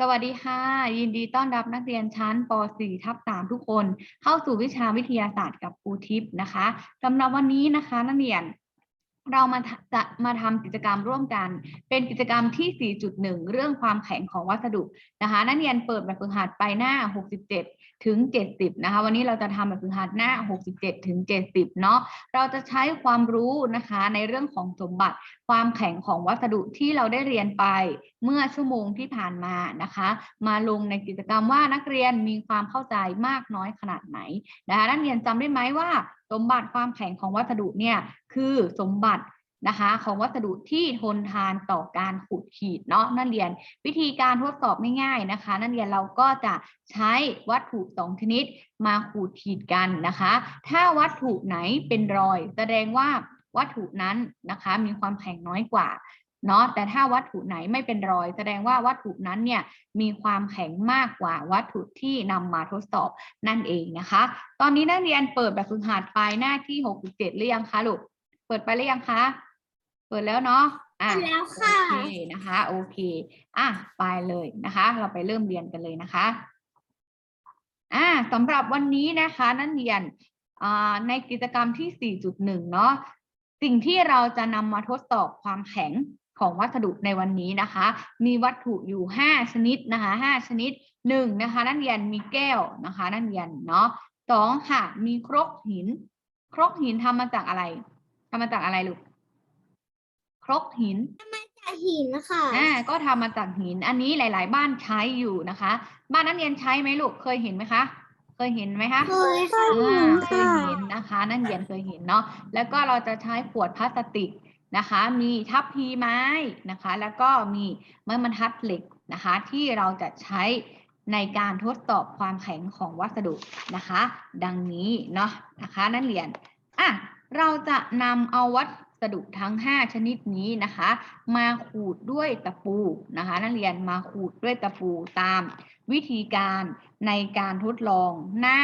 สวัสดีค่ะ ยินดีต้อนรับนักเรียนชั้นป .4 ทับ3ทุกคน เข้าสู่วิชาวิทยาศาสตร์กับครูทิพย์นะคะสำหรับวันนี้นะคะ นักเรียนเรามาจะมาทำกิจกรรมร่วมกัน เป็นกิจกรรมที่ 4.1 เรื่องความแข็งของวัสดุนะคะ นักเรียนเปิดแบบฝึกหัดไปหน้า 67 ถึง 70 นะคะ วันนี้เราจะทำแบบฝึกหัดหน้า 67 ถึง 70 เนาะเราจะใช้ความรู้นะคะในเรื่องของสมบัติความแข็งของวัสดุที่เราได้เรียนไปเมื่อชั่วโมงที่ผ่านมานะคะ มาลงในกิจกรรมว่านักเรียนมีความเข้าใจมากน้อยขนาดไหนนะคะนักเรียนจำได้ไหมว่า สมบัติความแข็งของวัสดุเนี่ยคือสมบัติ นะคะของวัสดุที่ทนทานต่อการขูดขีดเนาะนักเรียน วิธีการทดสอบง่ายๆนะคะ นักเรียนเราก็จะใช้วัตถุสองชนิดมาขูดขีดกันนะคะ ถ้าวัตถุไหนเป็นรอย แสดงว่าวัตถุนั้นนะคะมีความแข็งน้อยกว่าเนาะแต่ถ้าวัตถุไหนไม่เป็นรอย แสดงว่าวัตถุนั้นเนี่ยมีความแข็งมากกว่าวัตถุที่นำมาทดสอบนั่นเองนะคะ ตอนนี้นักเรียนเปิดแบบฝึกหัดไปหน้าที่หกสิบเจ็ดหรือยังคะลูกเปิดไปหรือยังคะ เปิดแล้วเนาะอะเปิดแล้วค่ะโอเคนะคะ โอเค อะไปเลยนะคะ เราไปเริ่มเรียนกันเลยนะคะอ่าสำหรับวันนี้นะคะ นักเรียนอ่าในกิจกรรมที่ 4.1 เนาะสิ่งที่เราจะนำมาทดสอบความแข็งของวัสดุในวันนี้นะคะ มีวัตถุอยู่ 5 ชนิดนะคะ 5 ชนิดหนึ่งนะคะ นักเรียนมีแก้วนะคะ นักเรียนเนาะสองค่ะ มีครกหิน ครกหินทำมาจากอะไรทำมาจากอะไรลูก ครกหินจากหินค่ะอ่าก็ทำมาจากหิน อันนี้หลาย ๆ บ้านใช้อยู่นะคะ บ้านนักเรียนใช้ไหมลูก เคยเห็นไหมคะ เคยเห็นไหมคะ เคยค่ะอ่าเคยเห็นนะคะ นักเรียนเคยเห็นเนาะ แล้วก็เราจะใช้ขวดพลาสติกนะคะ มีทับพีไม้นะคะ แล้วก็มีไม้บรรทัดเหล็กนะคะ ที่เราจะใช้ในการทดสอบความแข็งของวัสดุนะคะ ดังนี้เนาะนะคะ นักเรียน อะ เราจะนำเอาวั สดุทั้ง 5 ชนิดนี้นะคะ มาขูดด้วยตะปูนะคะ นักเรียนมาขูดด้วยตะปูตามวิธีการในการทดลองหน้า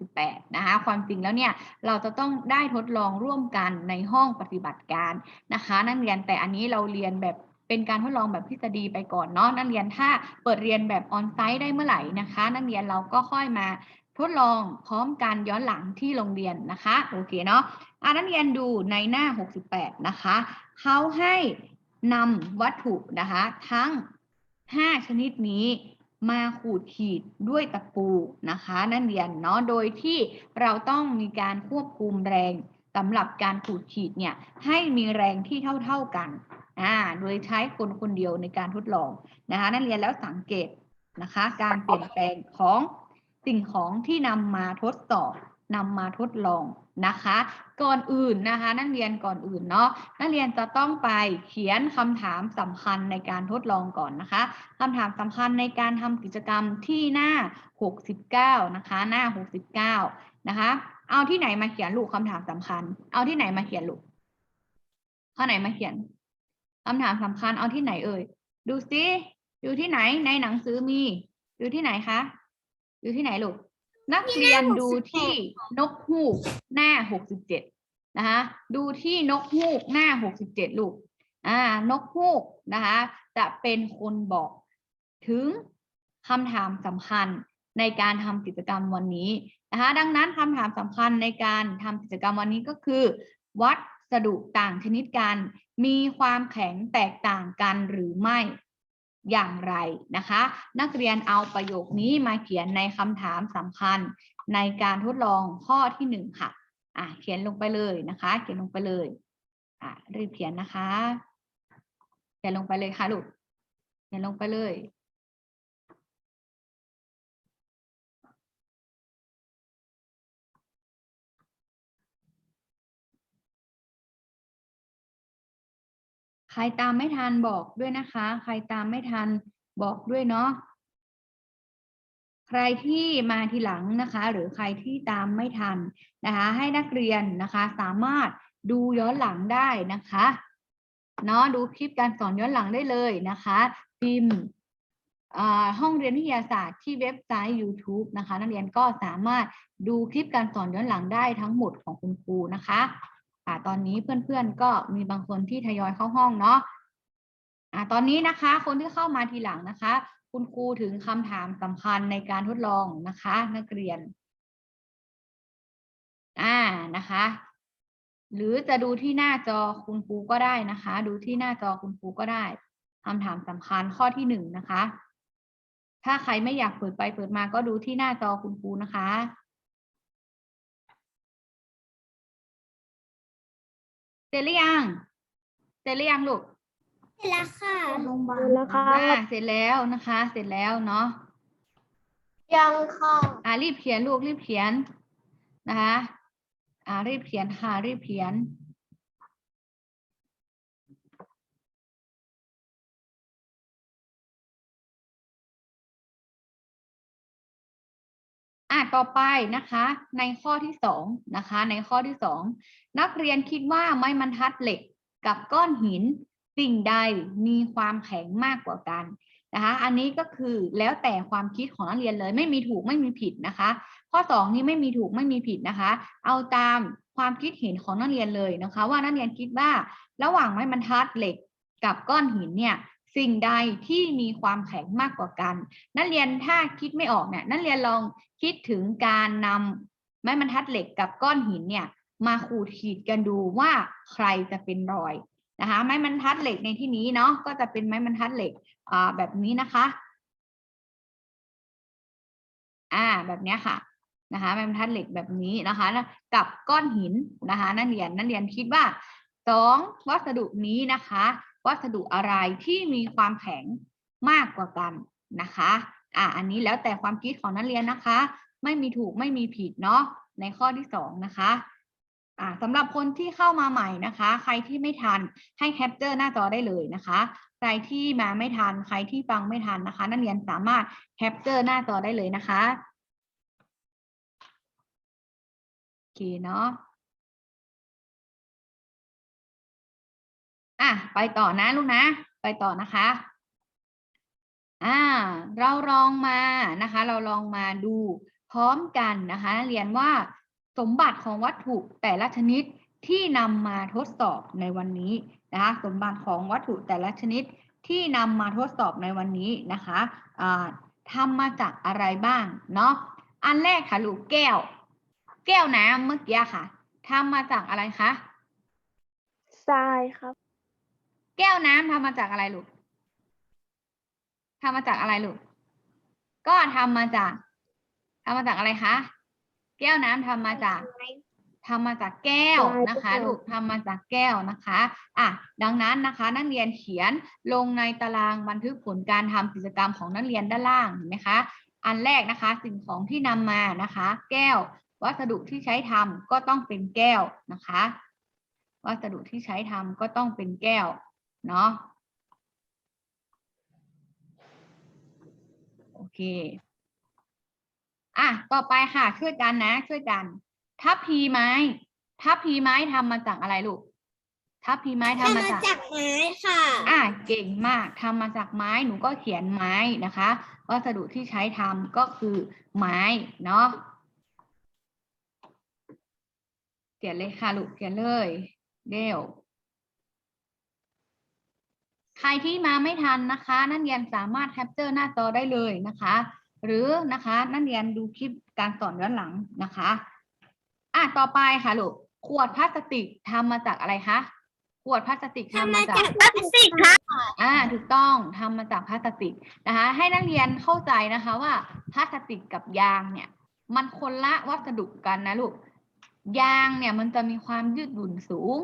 68 นะคะ ความจริงแล้วเนี่ยเราจะต้องได้ทดลองร่วมกันในห้องปฏิบัติการนะคะ นักเรียนแต่อันนี้เราเรียนแบบเป็นการทดลองแบบทฤษฎีไปก่อนเนาะนักเรียนถ้าเปิดเรียนแบบออนไซต์ได้เมื่อไหร่นะคะ นักเรียนเราก็ค่อยมา ทดลองพร้อมกันย้อนหลังที่โรงเรียนนะคะโอเคเนาะอ่านักเรียนดูในหน้า 68 นะคะเขาให้นำวัตถุนะคะ ทั้ง 5 ชนิดนี้มาขูดขีดด้วยตะปูนะคะนักเรียนเนาะโดยที่เราต้องมีการควบคุมแรงสำหรับการขูดขีดเนี่ยให้มีแรงที่เท่าๆกันอ่าโดยใช้คนคนเดียวในการทดลองนะคะนักเรียนแล้วสังเกตนะคะ การเปลี่ยนแปลงของ สิ่งของที่นำมาทดสอบนำมาทดลองนะคะ ก่อนอื่นนะคะ นักเรียนก่อนอื่นเนาะนักเรียนจะต้องไปเขียนคำถามสำคัญในการทดลองก่อนนะคะคำถามสำคัญในการทำกิจกรรมที่หน้า 69 นะคะ หน้า 69 นะคะ เอาที่ไหนมาเขียนลูกคำถามสำคัญ เอาที่ไหนมาเขียนลูกข้อไหนมาเขียนคำถามสำคัญเอาที่ไหนเอ่ย ดูซิอยู่ที่ไหนในหนังสือมี อยู่ที่ไหนคะ อยู่ที่ไหนลูก นักเรียนดูที่นกฮูกหน้าหกสิบเจ็ดนะคะดูที่นกฮูกหน้าหกสิบเจ็ดลูกอ่านกฮูกนะคะจะเป็นคนบอกถึงคำถามสำคัญในการทำกิจกรรมวันนี้นะคะดังนั้นคำถามสำคัญในการทำกิจกรรมวันนี้ก็คือ วัสดุต่างชนิดกัน มีความแข็งแตกต่างกันหรือไม่ อย่างไรนะคะ นักเรียนเอาประโยคนี้มาเขียนในคำถามสำคัญในการทดลองข้อที่หนึ่งค่ะอะ เขียนลงไปเลยนะคะ เขียนลงไปเลย อะรีบเขียนนะคะ เขียนลงไปเลยค่ะลูก เขียนลงไปเลย ใครตามไม่ทันบอกด้วยนะคะ ใครตามไม่ทันบอกด้วยเนาะใครที่มาทีหลังนะคะ หรือใครที่ตามไม่ทันนะคะ ให้นักเรียนนะคะ สามารถดูย้อนหลังได้นะคะเนาะดูคลิปการสอนย้อนหลังได้เลยนะคะ พิมพ์ห้องเรียนวิทยาศาสตร์ที่เว็บไซต์ YouTube นะคะ นักเรียนก็สามารถดูคลิปการสอนย้อนหลังได้ทั้งหมดของคุณครูนะคะ อ่าตอนนี้เพื่อนๆก็มีบางคนที่ทยอยเข้าห้องเนาะอ่าตอนนี้นะคะ คนที่เข้ามาทีหลังนะคะ คุณครูถึงคำถามสำคัญในการทดลองนะคะ นักเรียนอ่านะคะ หรือจะดูที่หน้าจอคุณครูก็ได้นะคะ ดูที่หน้าจอคุณครูก็ได้คำถามสำคัญข้อที่หนึ่งนะคะ ถ้าใครไม่อยากเปิดไปเปิดมาก็ดูที่หน้าจอคุณครูนะคะ เสร็จหรือยัง เสร็จหรือยังลูกเสร็จแล้วค่ะแล้วครัอ่าบเสร็จแล้วนะคะ เสร็จแล้วเนาะ ยังค่ะอ่ารีบเขียนลูกรีบเขียนนะคะ อ่ารีบเขียนค่ะรีบเขียน อะต่อไปนะคะ ในข้อที่สองนะคะ ในข้อที่สองนักเรียนคิดว่าไม้บรรทัดเหล็กกับก้อนหินสิ่งใดมีความแข็งมากกว่ากันนะคะ อันนี้ก็คือแล้วแต่ความคิดของนักเรียนเลย ไม่มีถูกไม่มีผิดนะคะ ข้อสองนี้ไม่มีถูกไม่มีผิดนะคะ เอาตามความคิดเห็นของนักเรียนเลยนะคะ ว่านักเรียนคิดว่าระหว่างไม้บรรทัดเหล็กกับก้อนหินเนี่ย สิ่งใดที่มีความแข็งมากกว่ากัน นักเรียนถ้าคิดไม่ออกเนี่ยนักเรียนลองคิดถึงการนำไม้บรรทัดเหล็กกับก้อนหินเนี่ยมาขูดขีดกันดูว่าใครจะเป็นรอยนะคะ ไม้บรรทัดเหล็กในที่นี้เนาะก็จะเป็นไม้บรรทัดเหล็กอ่าแบบนี้นะคะอ่าแบบนี้ค่ะนะคะไม้บรรทัดเหล็กแบบนี้นะคะกับก้อนหินนะคะ นักเรียนนักเรียนคิดว่าสองวัสดุนี้นะคะ วัสดุอะไรที่มีความแข็งมากกว่ากันนะคะอ่าอันนี้แล้วแต่ความคิดของนักเรียนนะคะ ไม่มีถูกไม่มีผิดเนาะในข้อที่สองนะคะอ่าสำหรับคนที่เข้ามาใหม่นะคะ ใครที่ไม่ทันให้แคปเจอร์หน้าจอได้เลยนะคะ ใครที่มาไม่ทัน ใครที่ฟังไม่ทันนะคะ นักเรียนสามารถแคปเจอร์หน้าจอได้เลยนะคะโอเคเนาะ อะไปต่อนะลูกนะ ไปต่อนะคะ อ่า เราลองมานะคะ เราลองมาดูพร้อมกันนะคะเรียนว่าสมบัติของวัตถุแต่ละชนิดที่นำมาทดสอบในวันนี้นะคะ สมบัติของวัตถุแต่ละชนิดที่นำมาทดสอบในวันนี้นะคะอ่าทำมาจากอะไรบ้างเนาะอันแรกค่ะลูกแก้ว แก้วน้ำเมื่อกี้ค่ะทำมาจากอะไรคะทรายครับ แก้วน้ำทำมาจากอะไรลูกทำมาจากอะไรลูก ก็ทำมาจากทำมาจากอะไรคะ แก้วน้ำทำมาจากทำมาจากแก้วนะคะใช่ค่ะลูกทำมาจากแก้วนะคะอะดังนั้นนะคะ นักเรียนเขียนลงในตารางบันทึกผลการทำกิจกรรมของนักเรียนด้านล่างเห็นไหมคะอันแรกนะคะ สิ่งของที่นำมานะคะ แก้ว วัสดุที่ใช้ทำก็ต้องเป็นแก้วนะคะ วัสดุที่ใช้ทำก็ต้องเป็นแก้ว เนาะโอเค อะ ต่อไปค่ะ ช่วยกันนะ ช่วยกัน ทัพพีไม้ ทัพพีไม้ทำมาจากอะไรลูก ทัพพีไม้ทำทำมามาจากจากไม้ค่ะ อะ เก่งมากทำมาจากไม้ หนูก็เขียนไม้นะคะ วัสดุที่ใช้ทำก็คือไม้ เนาะเขียนเลยค่ะลูกเขียนเลยเร็ว ใครที่มาไม่ทันนะคะ นักเรียนสามารถแคปเจอร์หน้าจอได้เลยนะคะ หรือนะคะนักเรียนดูคลิปการสอนย้อนหลังนะคะอะต่อไปค่ะลูกขวดพลาสติกทำมาจากอะไรคะขวดพลาสติกทำทำมามาจากจากพลาสติกค่ะอ่า ถูกต้องทำมาจากพลาสติกนะคะ ให้นักเรียนเข้าใจนะคะว่าพลาสติกกับยางเนี่ย มันคนละวัสดุกันนะลูกยางเนี่ยมันจะมีความยืดหยุ่นสูง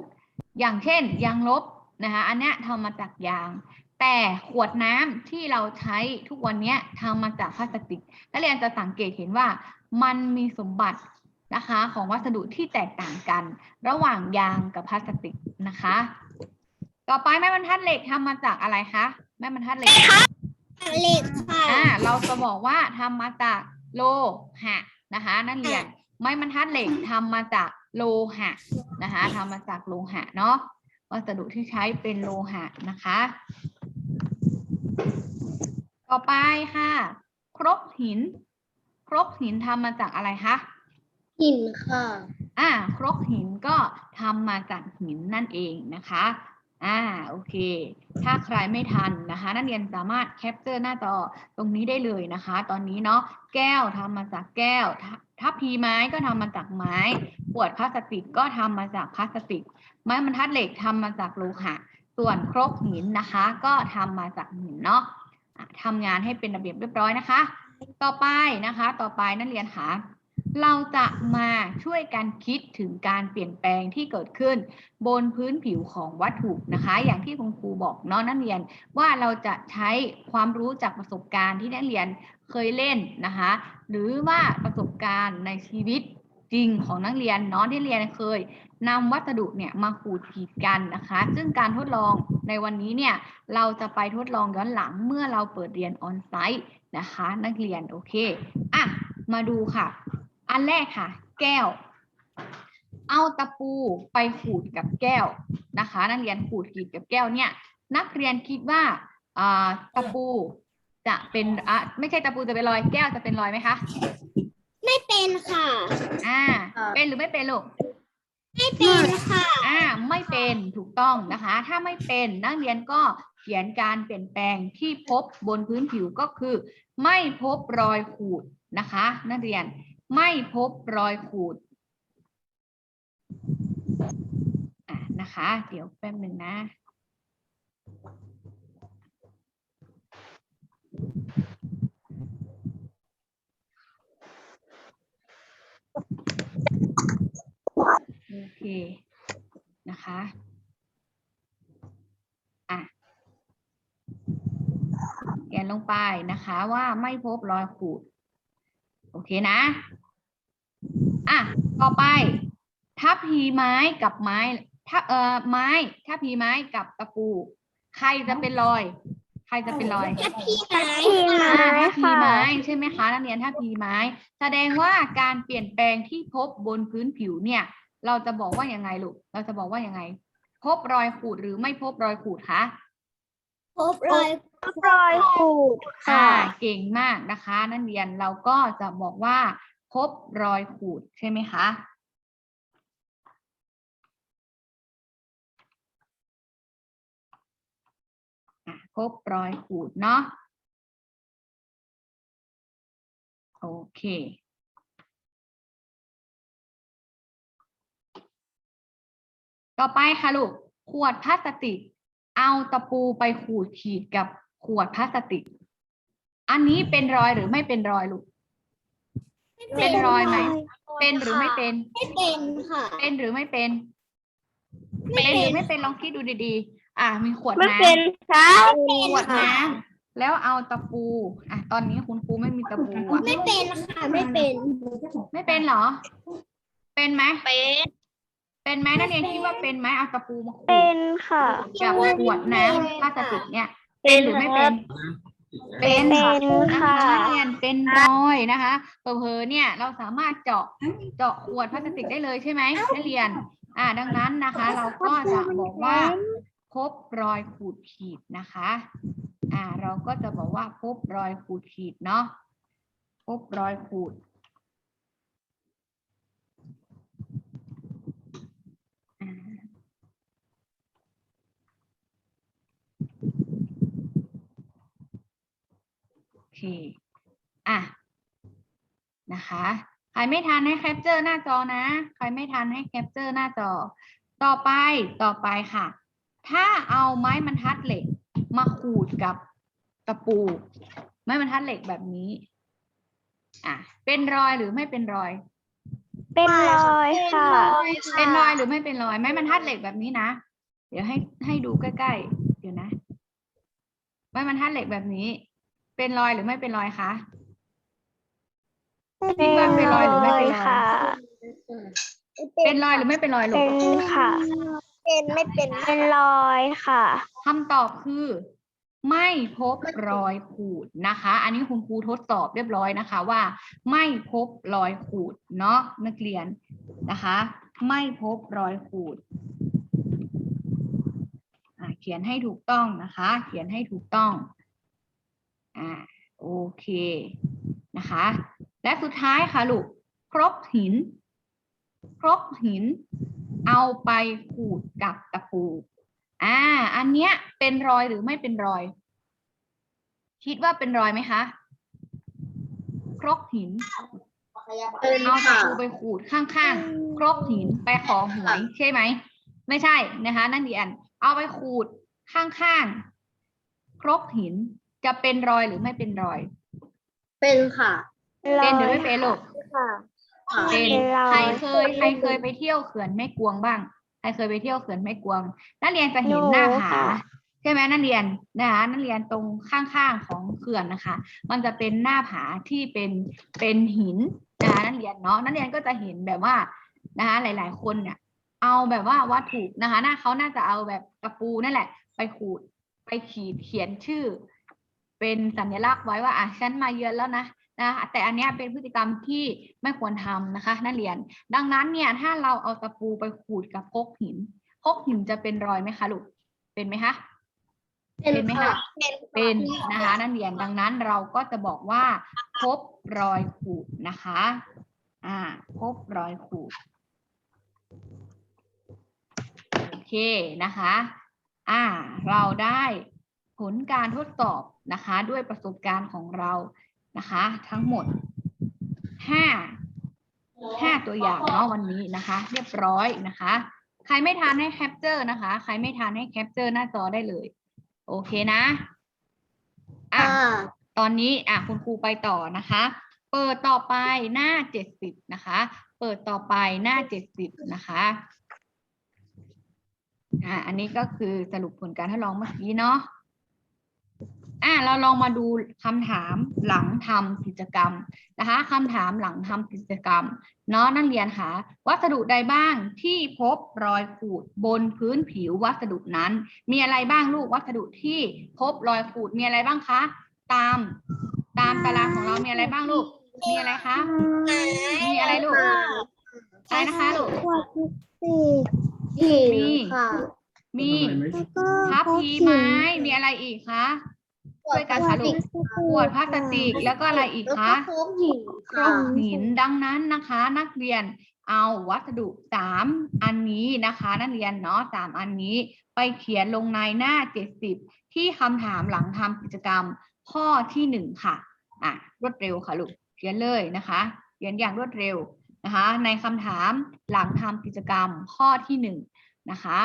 อย่างเช่น ยางลบ นะคะอันเนี้ยทำมาจากยาง แต่ขวดน้ำที่เราใช้ทุกวันเนี้ยทำมาจากพลาสติกนักเรียนจะสังเกตเห็นว่ามันมีสมบัตินะคะของวัสดุที่แตกต่างกัน ระหว่างยางกับพลาสติกนะคะ ต่อไปไม้บรรทัดเหล็กทำมาจากอะไรคะไม้บรรทัดเหล็กเหล็กค่ะอ่าเราจะบอกว่าทำมาจากโลหะนะคะนักเรียนไม้บรรทัดเหล็กทำมาจากโลหะนะคะทำมาจากโลหะเนาะ วัสดุที่ใช้เป็นโลหะนะคะ ต่อไปค่ะ ครกหิน ครกหินทำมาจากอะไรคะ หินค่ะ อ่า ครกหินก็ทำมาจากหินนั่นเองนะคะ อ่า โอเค ถ้าใครไม่ทันนะคะ นักเรียนสามารถแคปเจอร์หน้าจอตรงนี้ได้เลยนะคะ ตอนนี้เนาะ แก้วทำมาจากแก้วทัทัพพีไม้ก็ทำมาจากไม้ ขวดพลาสติกก็ทำมาจากพลาสติก ไม้บรรทัดเหล็กทำมาจากโลหะ ส่วนครกหินนะคะ ก็ทำมาจากหินเนาะะทำงานให้เป็นระเบียบเรียบร้อยนะคะ ต่อไปนะคะ ต่อไปนักเรียนคะเราจะมาช่วยกันคิดถึงการเปลี่ยนแปลงที่เกิดขึ้น บนพื้นผิวของวัตถุนะคะ อย่างที่คุณครูบอกเนาะนักเรียนว่าเราจะใช้ความรู้จากประสบการณ์ที่นักเรียนเคยเล่นนะคะ หรือว่าประสบการณ์ในชีวิต จริงของนักเรียนเนาะที่เรียนเคยนำวัสดุเนี่ยมาขูดขีดกันนะคะ ซึ่งการทดลองในวันนี้เนี่ยเราจะไปทดลองย้อนหลังเมื่อเราเปิดเรียนออนไซต์นะคะ นักเรียนโอเคอะมาดูค่ะ อันแรกค่ะ แก้ว เอาตะปูไปขูดกับแก้วนะคะ นักเรียนขูดขีดกับแก้วเนี่ย นักเรียนคิดว่าอ่าตะปูจะเป็นอะไม่ใช่ตะปูจะเป็นรอยแก้วจะเป็นรอยไหมคะ ไม่เป็นค่ะ อ่า เป็นหรือไม่เป็นลูก ไม่เป็นค่ะ อ่า ไม่เป็นถูกต้องนะคะ ถ้าไม่เป็นนักเรียนก็เขียนการเปลี่ยนแปลงที่พบบนพื้นผิวก็คือ ไม่พบรอยขูดนะคะ นักเรียนไม่พบรอยขูดอะนะคะ เดี๋ยวแป๊บหนึ่งนะ โอเค นะคะอะเขียนลงไปนะคะว่าไม่พบรอยขูด โอเคนะ อะ ต่อไป ทัพพีไม้กับไม้ถ้าเอ่อไม้ทัพพีไม้กับตะปู ใครจะเป็นรอย ใครจะเป็นรอยถ้าพี่ไม้พี่ค่ะไม้ถ้าพีค่ะไม้ใช่ไหมคะนักเรียนถ้าพีไม้ แสดงว่าการเปลี่ยนแปลงที่พบบนพื้นผิวเนี่ย เราจะบอกว่ายังไงลูก เราจะบอกว่ายังไง พบรอยขูดหรือไม่พบรอยขูดคะ พบรอยรอยขูดอ่าค่ะ เก่งมากนะคะ นักเรียนเราก็จะบอกว่า พบรอยขูดใช่ไหมคะ บรอยขูดเนาะโอเค ต่อไปค่ะลูก ขวดพลาสติก เอาตะปูไปขูดขีดกับขวดพลาสติก อันนี้เป็นรอยหรือไม่เป็นรอยลูก เป็นรอยไหม เป็นหรือไม่เป็น ไม่เป็นค่ะ เป็นหรือไม่เป็นไม่เป็นหเป็รืนอไม่เป็นลองคิดดูดีๆ อะมีขวดไม่น้เป็นค่ะำขวดน้ำแล้วเอาตะปู อะ ตอนนี้คุณครูไม่มีตะปูอะไม่เป็นค่ะไม่เป็นไม่เป็นเหรอ เป็นไหมเป็นเป็นไหมนักเรียนคิดว่าเป็นไหมเอาตะปูมาขูเป็ดนค่ะ กับขวดน้ำพลาสติกเนี่ย เป็นหรือไม่เป็น เป็นเป็นนะค่ะคะนักเรียนเป็นรอยนะคะเผลอๆเนี่ย เราสามารถเจาะเจาะขวดพลาสติกได้เลยใช่ไหมนักเรียน อ่า ดังนั้นนะคะ เราก็จะบอกว่า พบรอยขูดขีดนะคะอ่าเราก็จะบอกว่าพบรอยขูดขีดเนาะพบรอยขูด โอเค อะ นะคะ ใครไม่ทันให้แคปเจอร์หน้าจอนะ ใครไม่ทันให้แคปเจอร์หน้าจอ ต่อไป ต่อไปค่ะ ถ้าเอาไม้บรรทัดเหล็ก มาขูดกับตะปู ไม้บรรทัดเหล็กแบบนี้ อะ เป็นรอยหรือไม่เป็นรอย เป็นรอยค่ะ เป็นรอยหรือไม่เป็นรอย ไม้บรรทัดเหล็กแบบนี้นะ เดี๋ยวให้ให้ดูใกล้ๆ เดี๋ยวนะ ไม้บรรทัดเหล็กแบบนี้ เป็นรอยหรือไม่เป็นรอยคะ เป็นว่าเป็นรอยหรือไม่เป็นรอยค่ะ เป็นรอยหรือไม่เป็นรอยลูเป็กนค่ะ เป็นไม่เป็นเป็นรอยค่ะ คำตอบคือ ไม่พบรอยขูดนะคะ อันนี้คุณครูทดสอบเรียบร้อยนะคะว่า ไม่พบรอยขูดเนาะนักเรียนนะคะ ไม่พบรอยขูดอ่าเขียนให้ถูกต้องนะคะ เขียนให้ถูกต้องอ่าโอเคนะคะ และสุดท้ายค่ะลูกครกหิน ครกหิน เอาไปขูดกับตะปู อ่า อันเนี้ยเป็นรอยหรือไม่เป็นรอย คิดว่าเป็นรอยไหมคะ ครกหินเป็นเอาตะค่ะปูไปขูดข้างๆ ครกหินไปขอหวยใช่ไหม ไม่ใช่นะคะ นั่นดีอัน เอาไปขูดข้างๆ ครกหินจะเป็นรอยหรือไม่เป็นรอย เป็นค่ะ เป็นหรือไม่เป็นลูกค่ะ เป็นเป็นรอยใครเคยใครเคยไปเที่ยวเขื่อนแม่กวงบ้าง ใครเคยไปเที่ยวเขื่อนแม่กวง นักเรียนจะเห็นหน้าผาใช่ไหมนักเรียนนะคะนักเรียนตรงข้างๆของเขื่อนนะคะ มันจะเป็นหน้าผาที่เป็นเป็นหินนะคะนักเรียนเนาะนักเรียนก็จะเห็นแบบว่านะคะหลาย ๆ คนเนี่ยเอาแบบว่าวัตถุนะคะน่าเขาน่าจะเอาแบบตะปูนั่นแหละ ไปขูดไปขีดเขียนชื่อ เป็นสัญลักษณ์ไว้ว่าอะฉันมาเยือนแล้วนะ นะคะแต่อันนี้เป็นพฤติกรรมที่ไม่ควรทำนะคะ นักเรียน ดังนั้นเนี่ยถ้าเราเอาตะปูไปขูดกับพกหินพกหินจะเป็นรอยไหมคะลูกเป็นไหมคะเป็นไหมคะเป็นนะคะนักเรียนดังนั้นเราก็จะบอกว่า พบรอยขูดนะคะ อ่า พบรอยขูดโอเคนะคะ อ่า เราได้ผลการทดสอบนะคะ ด้วยประสบการณ์ของเรา นะคะ ทั้งหมดห้าห้าตัวอย่างเนาะวันนี้นะคะ เรียบร้อยนะคะ ใครไม่ทานให้แคปเจอร์นะคะ ใครไม่ทานให้แคปเจอร์หน้าจอได้เลย โอเคนะอะค่ะตอนนี้อะคุณครูไปต่อนะคะ เปิดต่อไปหน้าเจ็ดสิบนะคะ เปิดต่อไปหน้าเจ็ดสิบนะคะอ่าอันนี้ก็คือสรุปผลการทดลองเมื่อกี้เนาะ อ่าเราลองมาดูคำถามหลังทำกิจกรรมนะคะคำถามหลังทำกิจกรรมเนาะนักเรียนค่ะวัสดุใดบ้างที่พบรอยขูดบนพื้นผิววัสดุนั้น มีอะไรบ้างลูกวัสดุที่พบรอยขูดมีอะไรบ้างคะ ตามตามตารางของเรามีอะไรบ้างลูก มีอะไรคะมีอะไรลูกอะไรนะคะลูกขวดพลาสติกหินมีค่ะมีแล้วก็ทับพีไม้มีอะไรอีกคะ ช่วยกันค่ะลูกขวดพลาสติกแล้วก็อะไรอีกแล้วคะก็โคกหินครกหินดังนั้นนะคะ นักเรียนเอาวัสดุสามอันนี้นะคะ นักเรียนเนาะสามอันนี้ ไปเขียนลงในหน้าเจ็ดสิบที่คำถามหลังทำกิจกรรมข้อที่หนึ่งค่ะอะรวดเร็วค่ะลูกเขียนเลยนะคะเขียนอย่างรวดเร็วนะคะ ในคำถามหลังทำกิจกรรมข้อที่หนึ่งนะคะ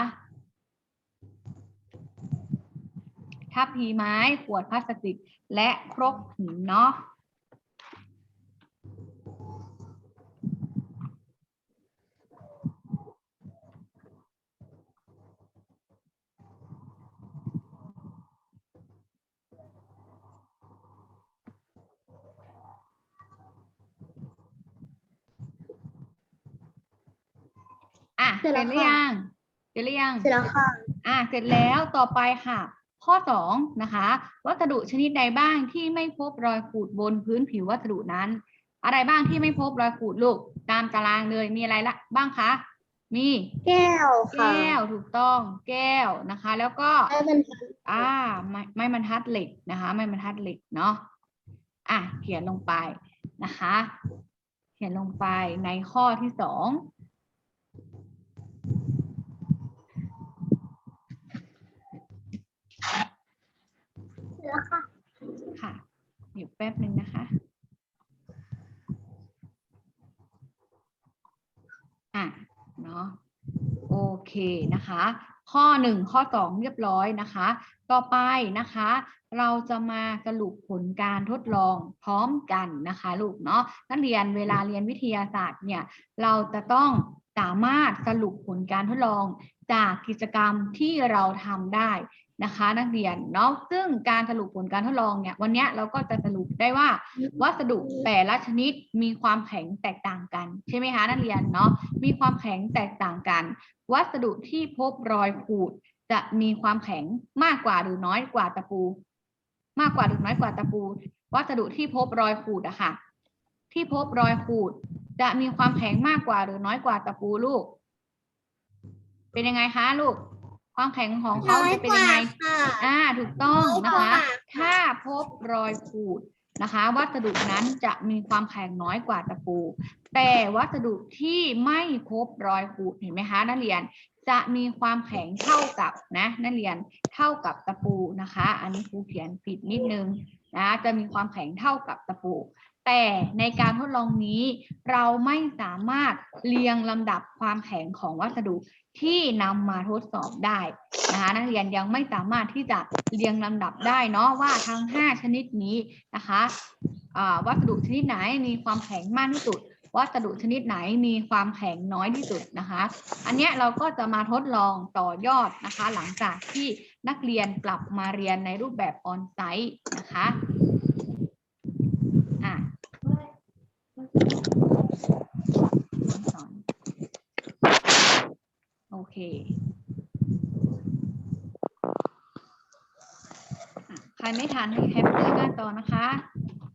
ทับพีไม้ ขวดพลาสติก และครกหินเนาะอะเสร็จหรือยัง เสร็จหรือยัง เสร็จแล้วค่ะ อะ เสร็จแล้วต่อไปค่ะ ข้อสองนะคะวัสดุชนิดใดบ้างที่ไม่พบรอยขูดบนพื้นผิววัสดุนั้น อะไรบ้างที่ไม่พบรอยขูดลูกตามตารางเลยมีอะไรละบ้างคะมีแก้วค่ะแก้วถูกต้องแก้วนะคะ แล้วก็ได้เป็นอ่าไม้ไม้บรรทัดเหล็กนะคะ ไม้บรรทัดเหล็กเนาะอะเขียนลงไปนะคะ เขียนลงไปในข้อที่สอง เสร็จ แล้วค่ะ ค่ะเดี๋ยวแป๊บหนึ่งนะคะอะเนาะโอเคนะคะ ข้อหนึ่งข้อสองเรียบร้อยนะคะ ต่อไปนะคะ เราจะมาสรุปผลการทดลองพร้อมกันนะคะลูกเนาะนักเรียนเวลาเรียนวิทยาศาสตร์เนี่ย เราจะต้องสามารถสรุปผลการทดลองจากกิจกรรมที่เราทำได้ นะคะนักเรียนเนาะซึ่งการสรุปผลการทดลองเนี่ยวันเนี้ยเราก็จะสรุปได้ว่า วัสดุแต่ละชนิดมีความแข็งแตกต่างกัน ใช่ไหมคะนักเรียนเนาะมีความแข็งแตกต่างกัน วัสดุที่พบรอยขูด จะมีความแข็งมากกว่าหรือน้อยกว่าตะปู มากกว่าหรือน้อยกว่าตะปู วัสดุที่พบรอยขูดอะค่ะ ที่พบรอยขูด จะมีความแข็งมากกว่าหรือน้อยกว่าตะปูลูก เป็นยังไงคะลูก ความแข็งของเขาจะเป็นยังไงค่ะอ่าถูกต้องนะคะน้อยกว่าถ้าพบรอยขูดนะคะ วัสดุนั้นจะมีความแข็งน้อยกว่าตะปู แต่วัสดุที่ไม่พบรอยขูดเห็นไหมคะนักเรียน จะมีความแข็งเท่ากับนะนักเรียนเท่ากับตะปูนะคะ อันนี้ครูเขียนผิดนิดนึงนะจะมีความแข็งเท่ากับตะปู แต่ในการทดลองนี้ เราไม่สามารถเรียงลำดับความแข็งของวัสดุที่นำมาทดสอบได้นะคะนักเรียนยังไม่สามารถที่จะเรียงลำดับได้เนาะว่าทั้ง 5 ชนิดนี้นะคะวัสดุชนิดไหนมีความแข็งมากที่สุด วัสดุชนิดไหนมีความแข็งน้อยที่สุดนะคะ อันเนี้ยเราก็จะมาทดลองต่อยอดนะคะ หลังจากที่นักเรียนกลับมาเรียนในรูปแบบออนไซต์นะคะอะโอเคใครไม่ทันให้แคปเจอร์หน้าจอนะคะ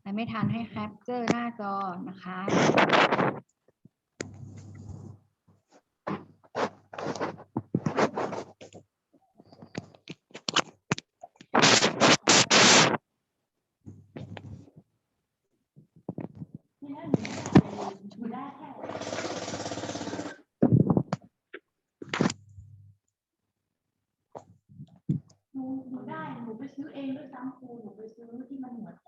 ครไม่ทันให้แคปเจอร์หน้าจอนะคะหนูหนูได้ หนูไปซื้อเองด้วยซ้ำครูหนูไปซื้อที่มันเหมือน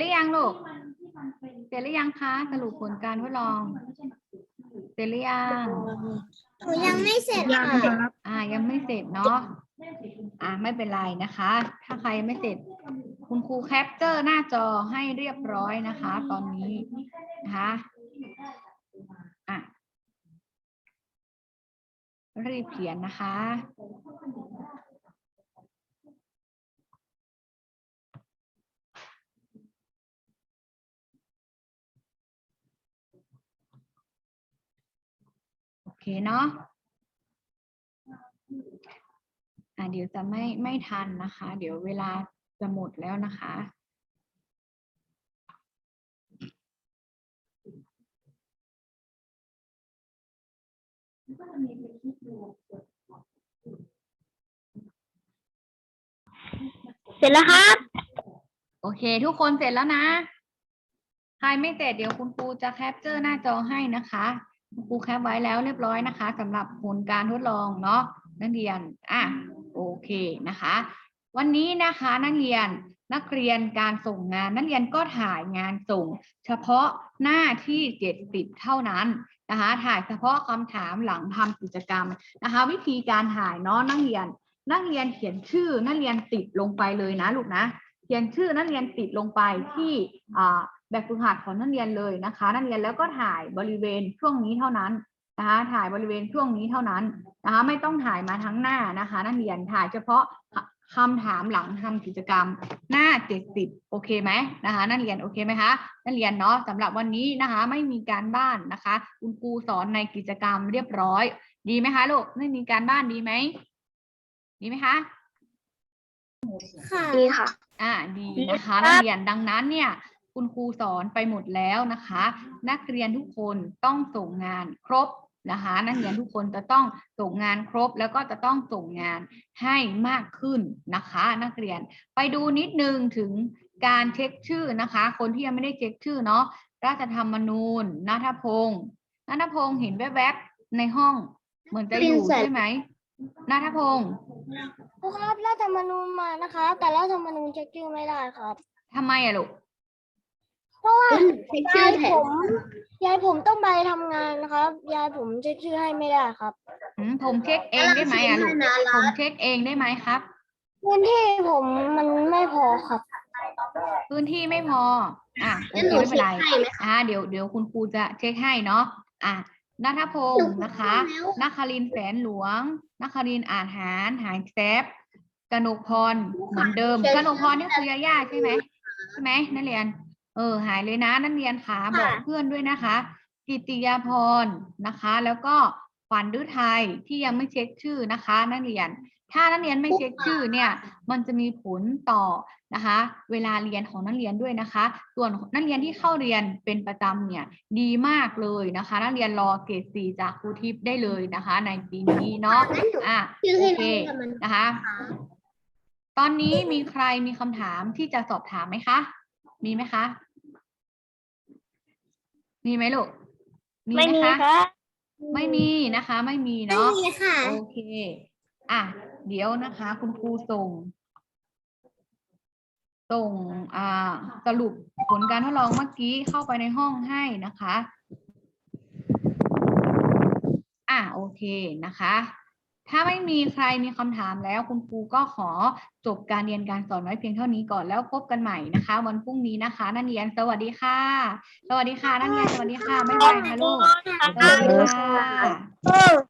หรือยังลูกที่มันที่มันเป็นเสร็จหรือยังคะสรุปผลการทดลองที่มันไม่ใช่หนังสือที่เสร็จหรือยังหนูยังไม่เสร็จค่ะอ่า ยังไม่เสร็จเนาะแม่สีชมพูอ่า ไม่เป็นไรนะคะ ถ้าใครยังไม่เสร็จ คุณครูแคปเจอร์หน้าจอให้เรียบร้อยนะคะ ตอนนี้นะคะอะรีบเขียนนะคะ เคเนาะอะเดี๋ยวจะไม่ไม่ทันนะคะ เดี๋ยวเวลาจะหมดแล้วนะคะก็จะมีไปคิดดูเสร็จแล้วครับ โอเค ทุกคนเสร็จแล้วนะ ใครไม่เสร็จเดี๋ยวคุณครูจะแคปเจอร์หน้าจอให้นะคะ คุณครูแคปไว้แล้วเรียบร้อยนะคะสำหรับผลการทดลองเนาะนักเรียนอะโอเคนะคะ วันนี้นะคะนักเรียนนักเรียนการส่งงาน นักเรียนก็ถ่ายงานส่ง เฉพาะหน้าที่เจ็ดสิบเท่านั้นนะคะ ถ่ายเฉพาะคำถามหลังทำกิจกรรมนะคะ วิธีการถ่ายเนาะนักเรียน นักเรียนเขียนชื่อนักเรียนติดลงไปเลยนะลูกนะ เขียนชื่อนักเรียนติดลงไปที่อ่า แบบฝึกหัดของนักเรียนเลยนะคะนักเรียนแล้วก็ถ่ายบริเวณช่วงนี้เท่านั้นนะคะถ่ายบริเวณช่วงนี้เท่านั้นนะคะไม่ต้องถ่ายมาทั้งหน้านะคะ นักเรียนถ่ายเฉพาะคำถามหลังทำกิจกรรมหน้าเจ็ดสิบโอเคไหมนะคะนักเรียนโอเคไหมคะนักเรียนเนาะสำหรับวันนี้นะคะไม่มีการบ้านนะคะคุณครูสอนในกิจกรรมเรียบร้อย ดีไหมคะลูกไม่มีการบ้านดีไหมดีไหมคะค่ะดีค่ะ อ่าดีดีนะคะครับนักเรียนดังนั้นเนี่ย คุณครูสอนไปหมดแล้วนะคะ นักเรียนทุกคนต้องส่งงานครบนะคะ นักเรียนทุกคนจะต้องส่งงานครบ แล้วก็จะต้องส่งงานให้มากขึ้นนะคะ นักเรียนไปดูนิดนึงถึงการเช็คชื่อนะคะ คนที่ยังไม่ได้เช็คชื่อเนาะราชธรรมนูญนัทพงศ์นัทพงศ์เห็นแวบๆในห้อง เหมือนจะอยู่ใช่ไหมนัทพงศ์ครูครับรัฐธรรมนูญมานะคะ แต่รัฐธรรมนูญเช็คชื่อไม่ได้ครับทำไมอะลูก เพราะว่าเช็คชื่ยาอยแถผมมยายผมต้องไปทำงานนะครับ ยายผมเช็คชื่อให้ไม่ได้ครับอืมผมเช็คเองได้ไหมอะลูกนะผรัมฐเช็คเองได้ไหมครับ พื้นที่ผมมันไม่พอครับ พื้นที่ไม่พอ อะโองั้นเคหนูไม่เป็นไรเช็คให้ไหมคะ อ่าเดี๋ยวเดี๋ยวคุณครูจะเช็คให้เนาะอะนัทพงศ์นะคะแล้ว นักครินทร์แสนหลวงนักครินทร์อาจหารหายแซฟกนกพรเหมือนเดิมกนกพรนี่คือยาย่าใช่ไหมใช่ไหมนักเรียน เออ หายเลยนะนักเรียนขาบอกเพื่อนด้วยนะคะ กิติยาพรนะคะ แล้วก็ฝันฤทัยที่ยังไม่เช็คชื่อนะคะ นักเรียน ถ้านักเรียนไม่เช็คชื่อเนี่ย มันจะมีผลต่อนะคะ เวลาเรียนของนักเรียนด้วยนะคะ ส่วนนักเรียนที่เข้าเรียนเป็นประจำเนี่ยดีมากเลยนะคะ นักเรียนรอเกรดสีจากครูทิพย์ได้เลยนะคะ ในปีนี้เนาะอะชื่อโอให้เคน้องกับมันนะคะ ตอนนี้มีใครมีคำถามที่จะสอบถามไหมคะ มีไหมคะ มีไหมลูก มีไม่ไหมมีคะครับไม่มีนะคะ ไม่มีไม่เนาะมีค่ะ โอเค อะ เดี๋ยวนะคะ คุณครูส่ง ส่ง อ่า สรุปผลการทดลองเมื่อกี้เข้าไปในห้องให้นะคะ อะ โอเคนะคะ ถ้าไม่มีใครมีคำถามแล้วคุณครูก็ขอจบการเรียนการสอนไว้เพียงเท่านี้ก่อนแล้วพบกันใหม่นะคะ วันพรุ่งนี้นะคะ นักเรียนสวัสดีค่ะ สวัสดีค่ะนักเรียนสวัสดีค่ะ บ๊ายบายค่ะลูกสวัสดีค่ะ